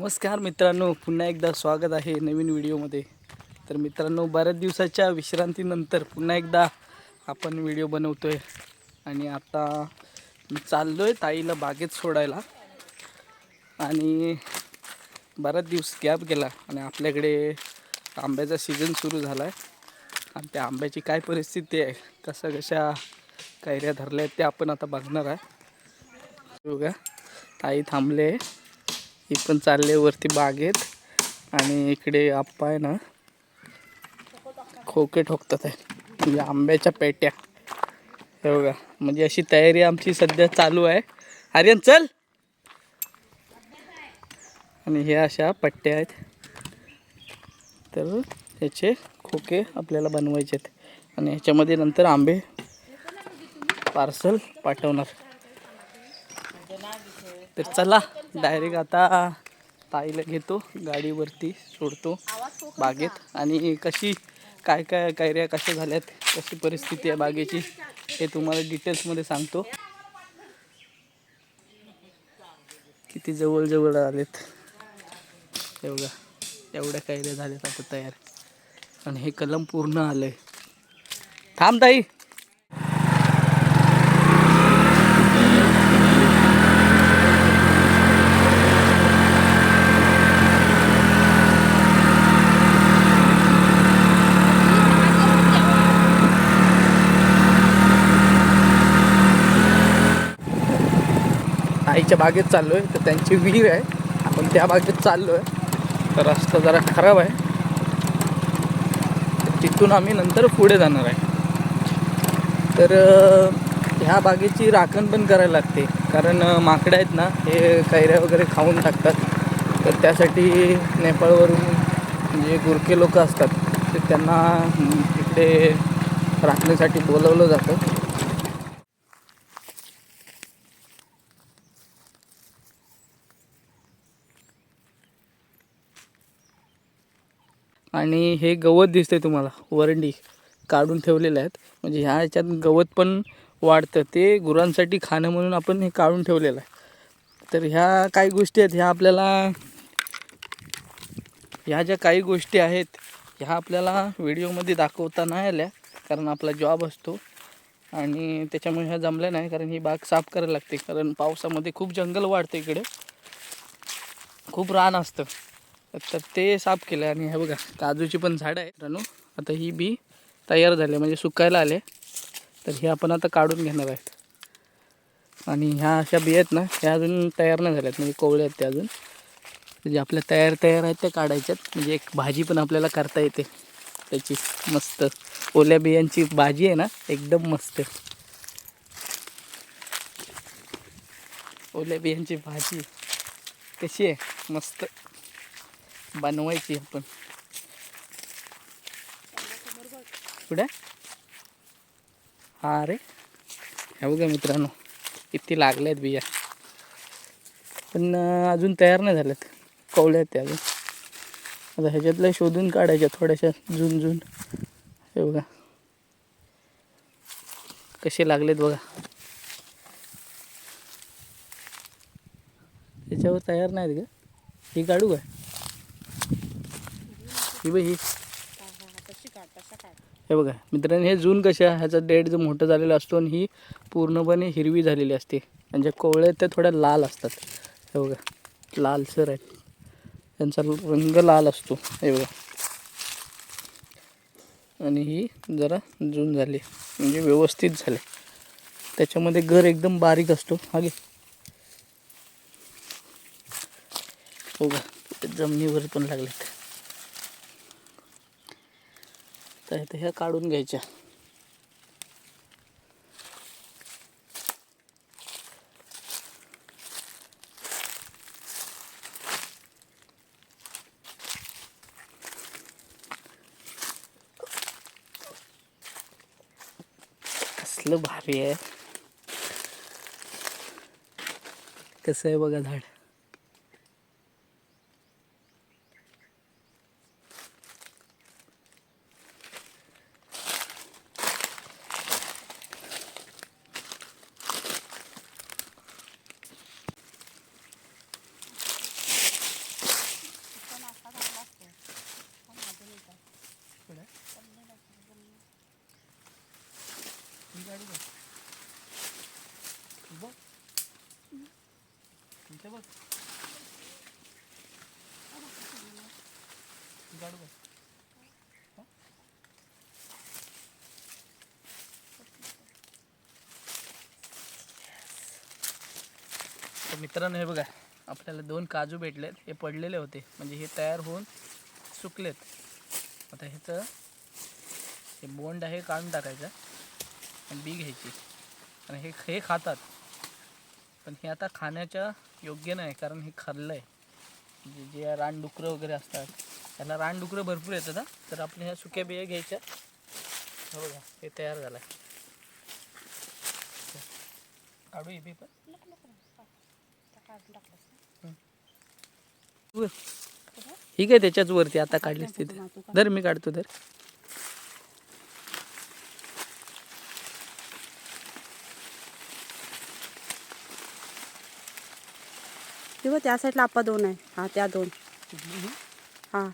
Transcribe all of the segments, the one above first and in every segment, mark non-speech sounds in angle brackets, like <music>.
नमस्कार मित्रांनो पुन्हा एकदा स्वागत आहे नवीन व्हिडिओमध्ये. तर मित्रांनो बऱ्याच दिवसाच्या विश्रांतीनंतर पुन्हा एकदा आपण व्हिडिओ बनवतो आहे आणि आता मी चाललो आहे ताईला बागेत सोडायला. आणि बराच दिवस गॅप गेला आणि आपल्याकडे आंब्याचा सीझन सुरू झाला आहे आणि त्या आंब्याची काय परिस्थिती आहे कशा कशा कैऱ्या धरल्या आहेत ते आपण आता बघणार आहे. बघा ताई थांबले. आहे ही पण चालले वरती बागेत. आणि इकडे आप्पा आहे ना खोके ठोकतात आहे. म्हणजे आंब्याच्या पेट्या. हे बघा म्हणजे अशी तयारी आमची सध्या चालू आहे. आर्यन चल! आणि ह्या अशा पट्ट्या आहेत. तर ह्याचे खोके आपल्याला बनवायचे आहेत. आणि ह्याच्यामध्ये नंतर आंबे पार्सल पाठवणार. तर चला डायरेक्ट आता ताईला घेतो गाडीवरती सोडतो बागेत. आणि कशी काय काय कैऱ्या कशा झाल्यात कशी परिस्थिती आहे बागेची हे तुम्हाला डिटेल्समध्ये सांगतो. किती जवळजवळ आलेत. एवढ्या एवढ्या कैऱ्या झाल्यात आता तयार. आणि हे कलम पूर्ण आलं आहे थांब ताई. त्यांच्या बागेत चाललो आहे तर त्यांची विहीर आहे. आपण त्या बागेत चाललो आहे तर रस्ता जरा खराब आहे. तर तिथून आम्ही नंतर पुढे जाणार आहे. तर ह्या बागेची राखण पण करायला लागते. कारण माकडं आहेत ना हे कैऱ्या वगैरे खाऊन टाकतात. तर त्यासाठी नेपाळवरून जे गुरखे लोक असतात ते त्यांना इकडे राखण्यासाठी बोलवलं जातं. आणि हे गवत दिसते तुम्हाला वरंडी काढून ठेवलेले आहेत. म्हणजे ह्या ह्याच्यात गवत पण वाढतं. ते गुरांसाठी खाणं म्हणून आपण हे काढून ठेवलेलं आहे. तर ह्या काही गोष्टी आहेत. ह्या आपल्याला ह्या ज्या काही गोष्टी आहेत ह्या आपल्याला व्हिडिओमध्ये दाखवता नाही आल्या कारण आपला जॉब असतो. आणि त्याच्यामुळे ह्या जमल्या नाही कारण ही बाग साफ करायला लागते. कारण पावसामध्ये खूप जंगल वाढतं इकडे. खूप रान असतं. तर ते साफ केलं आणि हे बघा काजूची पण झाडं आहे मित्रांनो आता ही बी तयार झाली म्हणजे सुकायला आले. तर हे आपण आता काढून घेणार आहेत. आणि ह्या अशा बिया आहेत ना ह्या अजून तयार नाही झाल्यात म्हणजे कोवळे आहेत त्या अजून. म्हणजे आपल्या तयार तयार आहेत त्या काढायच्यात. म्हणजे एक भाजी पण आपल्याला करता येते. त्याची मस्त. ओल्या बियांची भाजी आहे ना एकदम मस्त. ओल्या बियांची भाजी कशी आहे? मस्त. बनवायची आपण कुठे? हा अरे हे बघा मित्रांनो किती लागल्या आहेत बिया. पण अजून तयार नाही झाल्यात. कवल्या आहेत त्या अजून. आता ह्याच्यातल्या शोधून काढायच्या थोड्याशा झुन झुन हे बघा. कसे लागलेत बघा. त्याच्यावर तयार नाहीत का ही काढू काय? ही बघ ही. हे बघा मित्रांनो हे जून कशा ह्याचा डेट जो मोठं झालेला असतो आणि ही पूर्णपणे हिरवी झालेली असते. म्हणजे कोवळे आहेत त्या थोड्या लाल असतात. हे बघा लालसर आहेत. त्यांचा रंग लाल असतो. हे बघा. आणि ही जरा जून झाली. म्हणजे व्यवस्थित झाले. त्याच्यामध्ये घर एकदम बारीक असतो. हा हो का ते जमिनीवर पण लागलेत. तर ह्या काढून घ्यायच्या. कसलं भारी आहे. कसं आहे बघा झाड इथे बघ गाड बघ. हा? तर मित्रांनो हे बघा आपल्याला दोन काजू भेटलेत. हे पडलेले होते. म्हणजे हे तयार होऊन सुकलेत. आता ह्याचं हे बोंड आहे काढून टाकायचं आणि बी घ्यायची. आणि हे हे खातात. पण हे आता खाण्याच्या योग्य नाही कारण हे खाल्लं आहे म्हणजे जे रानडुकरं वगैरे असतात त्याला रानडुकरं भरपूर येतात ना तर आपण ह्या सुक्या बिया घ्यायच्या. हो बघा हे तयार झालं आहे काढू हे बी पण. ही काय त्याच्याच वरती आता काढलीस तिथे? धर मी काढतो धर. तेव्हा त्या साईडला आपा दोन आहे. हा त्या दोन. ही? हा?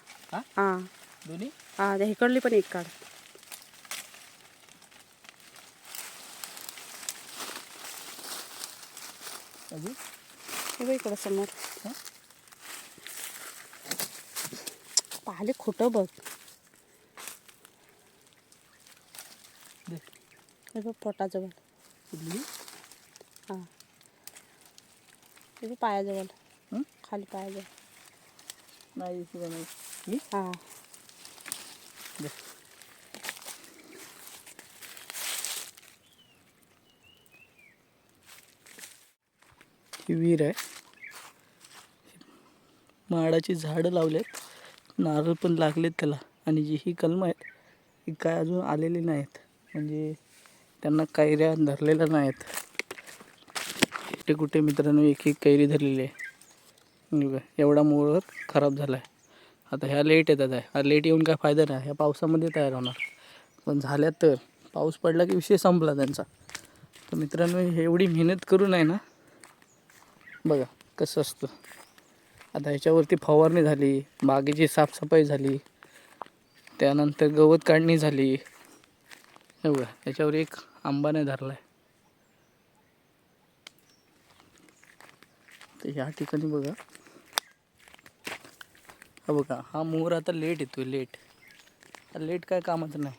दोन्ही? हा इकडली पण एक काढ अजून हे बघ इकडं समोर? पाहिले खोटं बघ. हे बघ पोटाजवळ. हा. बघ पायाजवळ. हं? खाली पायाजवळ. नाही ही? ही विहीर आहे. माडाची झाडं लावलेत. नारळ पण लागलेत त्याला. आणि जी ही कलमं आहेत ही काय अजून आलेली नाहीत. म्हणजे त्यांना कैऱ्या धरलेल्या नाहीत. कुठे कुठे मित्रांनो एक एक कैरी धरलेली आहे. एवढा मोहर खराब झाला आहे आता ह्या लेट येतात आहे. हा लेट येऊन काय फायदा नाही. ह्या पावसामध्ये तयार होणार. पण झाल्या तर. पाऊस पडला की विषय संपला त्यांचा. तर मित्रांनो हे एवढी मेहनत करून आहे ना. बघा कसं असतं. आता ह्याच्यावरती फवारणी झाली बागेची साफसफाई झाली त्यानंतर गवत काढणी झाली. हे बघा याच्यावर एक आंबा नाही धरला आहे तर ह्या ठिकाणी बघा. हा बघा हा मोर आता लेट येतोय लेट. हा लेट काय कामाचं नाही.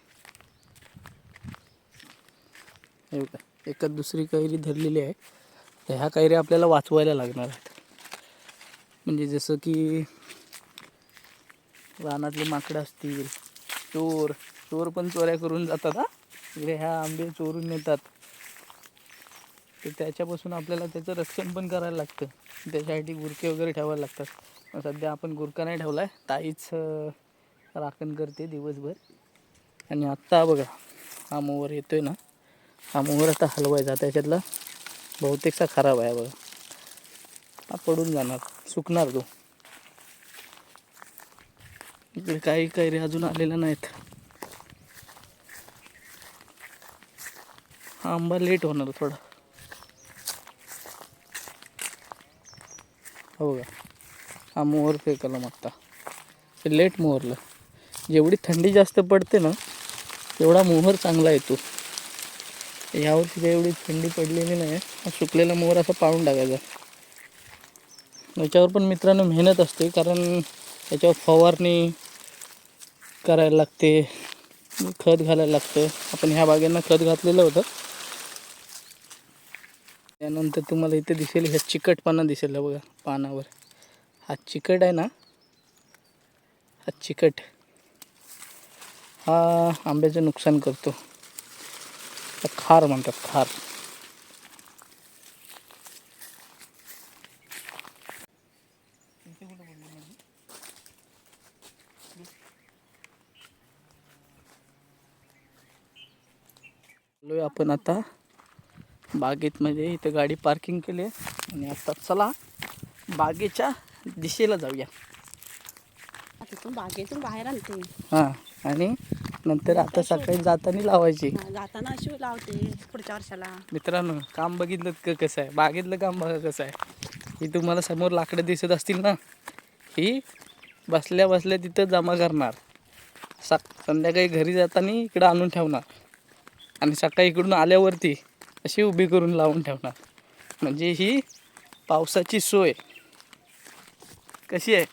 हे बघा एकच दुसरी कैरी धरलेली आहे. तर ह्या कैऱ्या आपल्याला वाचवायला लागणार आहेत. म्हणजे जसं की रानातले माकडं असतील चोर चोर पण चोऱ्या करून जातात हा. इकडे ह्या आंबे चोरून नेतात. तर त्याच्यापासून आपल्याला त्याचं रक्षण पण करायला लागतं. त्याच्यासाठी गुरके वगैरे ठेवायला लागतात. सध्या आपण गुरका नाही ठेवला आहे ताईच राखण करते दिवसभर. आणि आत्ता बघा हा मोवर येतोय ना. हा मोहर आता हलवायचा. त्याच्यातला बहुतेकसा खराब आहे बघा. हा पडून जाणार. सुकणार तो. इकडे काही कैरी अजून आलेल्या नाहीत. हा आंबा लेट होणार थोडा. हो का हा मोहर फेकायला मागता. ते लेट मोहरलं. जेवढी थंडी जास्त पडते ना तेवढा मोहर चांगला येतो. यावर्षी काही एवढी थंडी पडलेली नाही. हा सुकलेला मोर असा पाळून टाकायचा. याच्यावर पण मित्रांनो मेहनत असते कारण त्याच्यावर फवारणी करायला लागते खत घालायला लागतं. आपण ह्या बागेंना खत घातलेलं होतं. त्यानंतर तुम्हाला इथे दिसेल ह्या चिकटपणा दिसेल बघा पानावर. हा चिकट आहे ना? हा चिकट. हा आंब्याचं नुकसान करतो. खार म्हणतात खार. आपण आता बागेत म्हणजे इथे गाडी पार्किंग केली आहे. आणि आता चला बागेच्या दिशेला जाऊया. तिथून बागेतून बाहेर आणते हां आणि नंतर आता सकाळी जाताना लावायची. जाताना अशी लावते पुढच्या वर्षाला. मित्रांनो काम बघितलं का कसं आहे? बागेतलं काम बघा कसं आहे. ही तुम्हाला समोर लाकडं दिसत असतील ना? ही बसल्या बसल्या तिथं जमा करणार. सा संध्याकाळी घरी जाताना इकडं आणून ठेवणार. आणि सकाळी इकडून आल्यावरती अशी उभी करून लावून ठेवणार. म्हणजे ही पावसाची सोय. कशी आहे?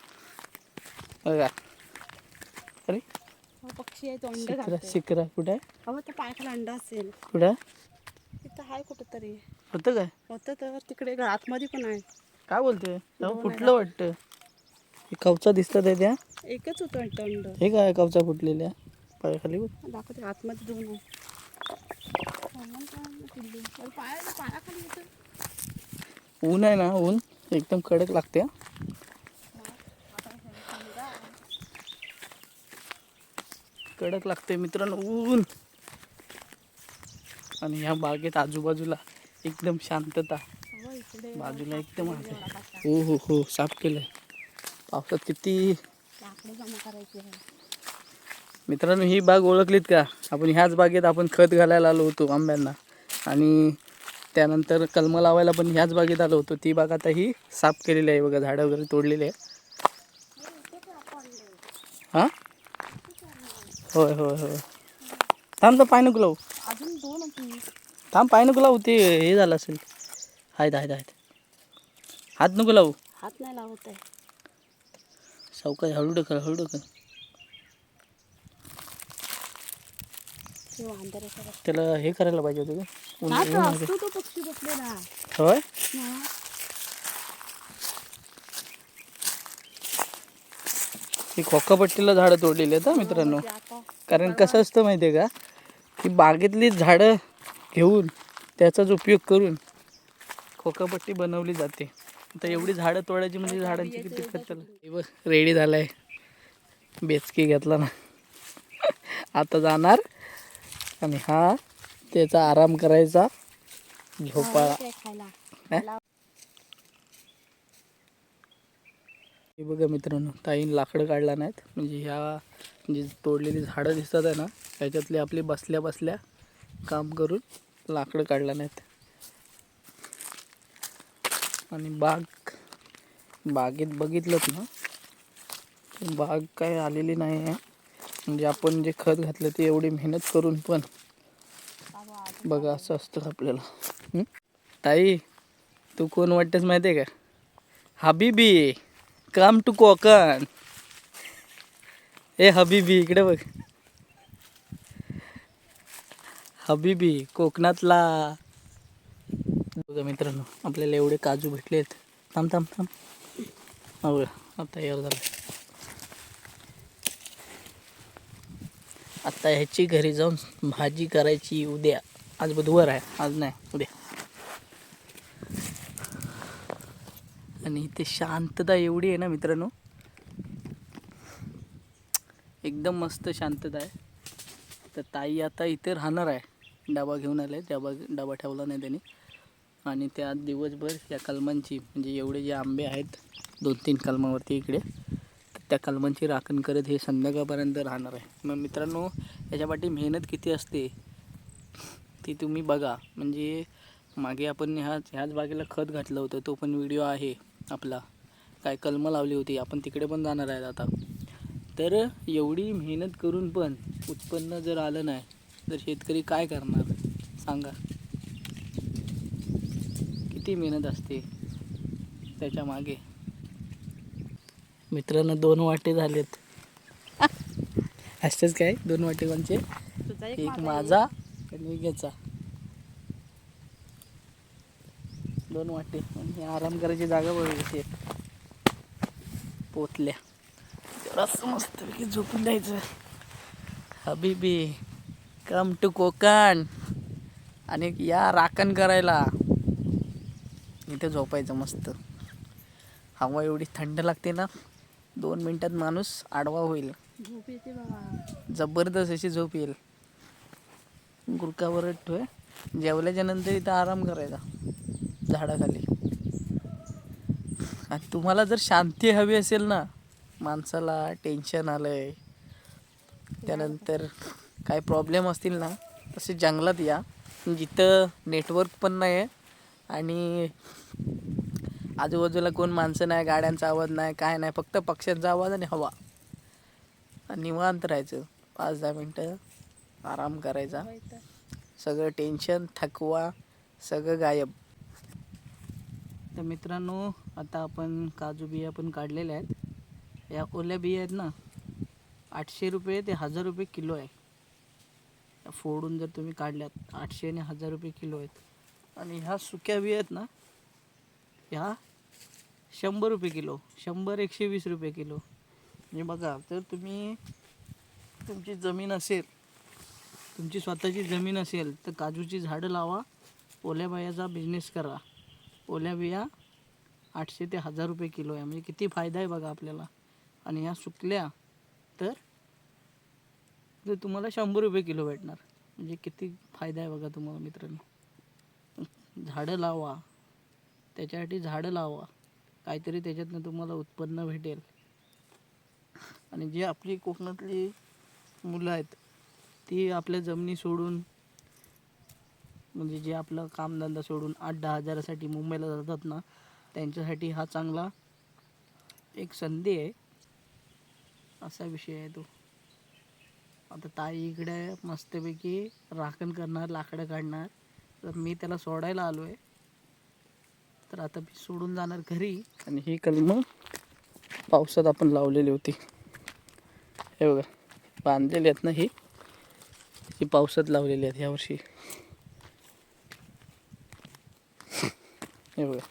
बघा. अरे आहे अंड शिकरा कुठं अहो त्या पायाखाला अंड असेल. कुठं? तिथं आहे कुठंतरी. होतं काय? होतं तर तिकडे आतमध्ये पण आहे. काय आहे फुटलं वाटतं. हे कवचा दिसतात आहे त्या. एकच होतं वाटतं अंड. हे काय कवचा फुटलेल्या? पायाखाली बघ. दाखवते आतमध्ये दोन आहे काय? अरे पाया पायाखाली ऊन आहे ना ऊन. एकदम कडक लागते हा. कडक लागते मित्रांनो ऊन. आणि ह्या बागेत आजूबाजूला एकदम शांतता. बाजूला एकदम हो हो हो साफ केलंय. पावसात किती मित्रांनो ही बाग ओळखलीत का? आपण ह्याच बागेत आपण खत घालायला आलो होतो आंब्यांना. आणि त्यानंतर कलमं लावायला पण ह्याच बागेत आलो होतो. ती बाग आता ही साफ केलेली आहे. बघा झाडं वगैरे तोडलेली आहे हां? होय होय होय. थांब तर पाय नको लावू. अजून दोन थांब पाय नको लावू ते हे झालं असेल. आहेत आहेत आहेत. हात नको लावू. हात नाही लावत आहे. सावकाश हळू ढकल हळू ढकल. त्याला हे करायला पाहिजे होतं का? तो तो होय? हा. खोकापट्टीला झाडं तोडलेली आहेत हा मित्रांनो. कारण कसं असतं माहिती आहे का? की बागेतली झाडं घेऊन त्याचाच उपयोग करून खोकापट्टी बनवली जाते. आता एवढी झाडं तोडायची म्हणजे झाडांची किती खर्च रेडी झालाय. बेचकी घेतला ना. <laughs> आता जाणार. आणि हा त्याचा आराम करायचा. झोपाळा काय खायला हे बघा मित्रांनो ताईन लाकडं काढला नाहीत. म्हणजे ह्या जी तोडलेली झाडं दिसतात आहे ना त्याच्यातले आपली बसल्या बसल्या काम करून लाकडं काढला नाहीत. आणि बाग बागेत बघितलंच ना बाग काय आलेली नाही आहे. म्हणजे आपण जे खत घातलं ते एवढी मेहनत करून पण बघा असं असतं आपल्याला. ताई तू कोण वाटतेस माहिती आहे का? हबीबी. कम टू कोकण ए हबीबी इकडे बघ. हबीबी कोकणातला. बघा मित्रांनो आपल्याला एवढे काजू भेटलेत थांब थांब थांब. हो आता यावर झालं. आता ह्याची घरी जाऊन भाजी करायची उद्या. आज बुधवार आहे आज नाही उद्या. आणि इथे शांतता एवढी आहे ना मित्रांनो. एकदम मस्त शांतता आहे. तर ताई आता इथे राहणार आहे. डबा घेऊन आले डबा डबा ठेवला नाही त्यांनी. आणि त्यात दिवसभर या कलमांची म्हणजे एवढे जे आंबे आहेत दोन तीन कलमावरती इकडे तर त्या कलमांची राखण करत हे संध्याकाळपर्यंत राहणार आहे. मग मित्रांनो याच्या पाठी मेहनत किती असते ती तुम्ही बघा. म्हणजे मागे आपण ह्याच ह्याच बागेला खत घातलं होतं तो पण व्हिडिओ आहे. आपला. काय कलमं लावली होती. आपण तिकडे पण जाणार आहेत आता. तर एवढी मेहनत करून पण उत्पन्न जर आलं नाही तर शेतकरी काय करणार? सांगा. किती मेहनत असते त्याच्यामागे. मित्रांनो दोन वाटे झालेत. <laughs> असतेच काय? दोन वाटे कोणचे? एक माझा आणि एक याचा. दोन वाटे. आणि आराम करायची जागा बघ कशी आहे. पोतल्या. जरासं मस्तपैकी झोपून द्यायचं हबीबी कम टू कोकण. आणि या राखण करायला. इथे झोपायचं मस्त. हवा एवढी थंड लागते ना. दोन मिनिटात माणूस आडवा होईल. झोप येते बाबा. जबरदस्त अशी झोप येईल. गुरकावर ठेव जेवल्याच्या नंतर इथं आराम करायचा. झाडाखाली. आणि तुम्हाला जर शांती हवी असेल ना माणसाला टेन्शन आलंय. त्यानंतर काय प्रॉब्लेम असतील ना तसे जंगलात या. जिथं नेटवर्क पण नाही आहे आणि आजूबाजूला कोण माणसं नाही गाड्यांचा आवाज नाही काय नाही फक्त पक्ष्यांचा आवाज आणि हवा. आणि निवांत राहायचं. पाच दहा मिनटं आराम करायचा. सगळं टेन्शन थकवा सगळं गायब. तर मित्रांनो आता आपण काजू बिया पण काढलेल्या आहेत. या ओल्या बिया आहेत ना आठशे रुपये ते हजार रुपये किलो आहे. फोडून जर तुम्ही काढल्यात आठशे आणि हजार रुपये किलो आहेत. आणि ह्या सुक्या बिया आहेत ना ह्या शंभर रुपये किलो शंभर एकशे वीस रुपये किलो. म्हणजे बघा तर तुम्ही तुमची जमीन असेल तुमची स्वतःची जमीन असेल तर काजूची झाडं लावा ओल्या बायाचा बिझनेस करा. ओल्या बिया आठशे ते हजार रुपये किलो आहे. म्हणजे किती फायदा आहे बघा आपल्याला. आणि ह्या सुकल्या तर ते तुम्हाला शंभर रुपये किलो भेटणार. म्हणजे किती फायदा आहे बघा तुम्हाला मित्रांनो. झाडं लावा. त्याच्यासाठी झाडं लावा. काहीतरी त्याच्यातनं तुम्हाला उत्पन्न भेटेल. आणि जी आपली कोकणातली मुलं आहेत ती आपल्या जमिनी सोडून म्हणजे जे आपलं कामधंदा सोडून आठ दहा हजारासाठी मुंबईला जातात ना त्यांच्यासाठी हा चांगला एक संधी आहे. असा विषय आहे तो. आता ताई इकडे मस्तपैकी राखण करणार लाकडं काढणार. तर मी त्याला सोडायला आलो आहे तर आता मी सोडून जाणार घरी. आणि ही कलमं पावसात आपण लावलेली होती. हे बघा बांधलेली आहेत ना ही? ही पावसात लावलेली आहेत यावर्षी हे बघा.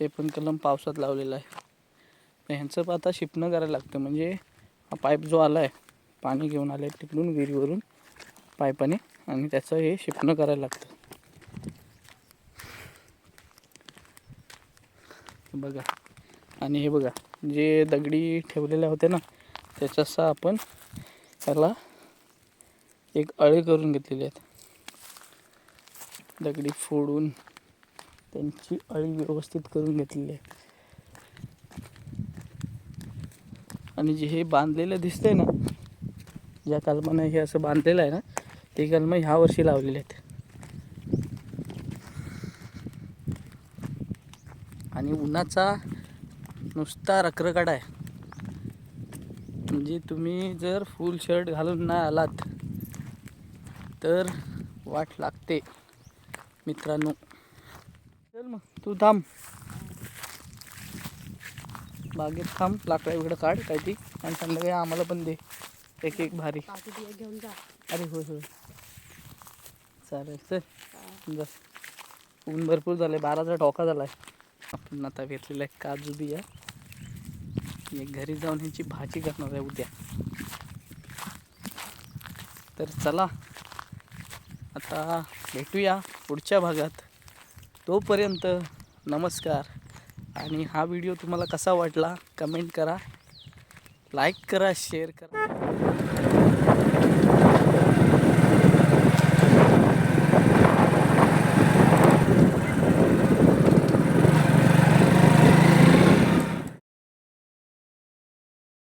हे पण कलम पावसात लावलेलं आहे. ह्यांचं पण आता शिपणं करायला लागतं. म्हणजे हा पाईप जो आला आहे पाणी घेऊन आलं आहे तिकडून विहिरीवरून पाईपाने आणि त्याचं हे शिपणं करायला लागतं. बघा. आणि हे बघा जे दगडी ठेवलेल्या होत्या ना त्याच्यासह आपण त्याला एक अळे करून घेतलेले आहेत. दगडी फोडून त्यांची अळी व्यवस्थित करून घेतलेली आहे. आणि जे हे बांधलेलं दिसतंय ना ज्या कलमानं हे असं बांधलेलं आहे ना ते कलम ह्या वर्षी लावलेले आहेत. आणि उन्हाचा नुसता रखरखाट आहे. म्हणजे तुम्ही जर फुल शर्ट घालून नाही आलात तर वाट लागते मित्रांनो. तू थांब. बागेत थांब लाकडं इकडं काढ काय ती. आणि संध्याकाळी आम्हाला पण दे. एक एक भारी. घेऊन जा. अरे होय होय. चालेल चल. जा. ऊन भरपूर झाले बाराचा ठोका झालाय. आपण आता घेतलेला आहे काजू बिया. एक घरी जाऊन ह्याची भाजी करणार आहे उद्या. तर चला. आता भेटूया पुढच्या भागात. तोपर्यंत नमस्कार. आणि हा व्हिडिओ तुम्हाला कसा वाटला कमेंट करा लाईक करा शेअर करा.